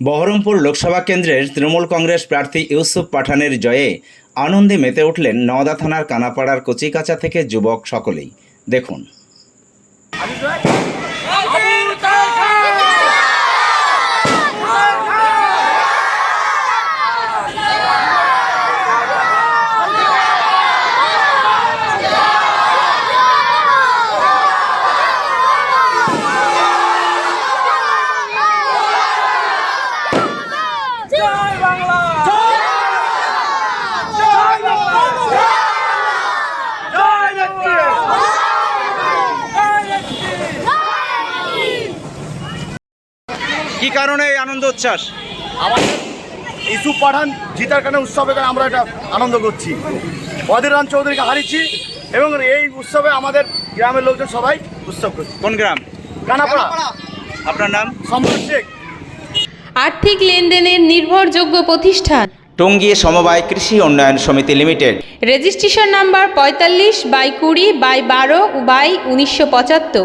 বহরমপুর লোকসভা কেন্দ্রের তৃণমূল কংগ্রেস প্রার্থী ইউসুফ পাঠানের জয়ে আনন্দে মেতে উঠলেন নওদা থানার কানাপাড়ার কচিকাচা থেকে যুবক সকলেই। দেখুন জয় বাংলা জয় বাংলা জয় নেত্রী জয় নেত্রী কি কারণে এই আনন্দ উচ্ছ্বাস? আমাদের ইসুফ পাঠান জিতার কারণে উৎসবে আমরা এটা আনন্দ করছি। অধীর রাম চৌধুরীকে হারিয়েছি এবং এই উৎসবে আমাদের গ্রামের লোকজন সবাই উৎসব করছে। কোন গ্রাম? কানাপাড়া। আপনার নাম? সম্রাট শেখ। আর্থিক লেনদেনের নির্ভরযোগ্য প্রতিষ্ঠান। টঙ্গী সমবায় কৃষি উন্নয়ন সমিতি লিমিটেড। রেজিস্ট্রেশন নাম্বার পঁয়তাল্লিশ বাই কুড়ি বাই বারো বাই উনিশশো পঁচাত্তর।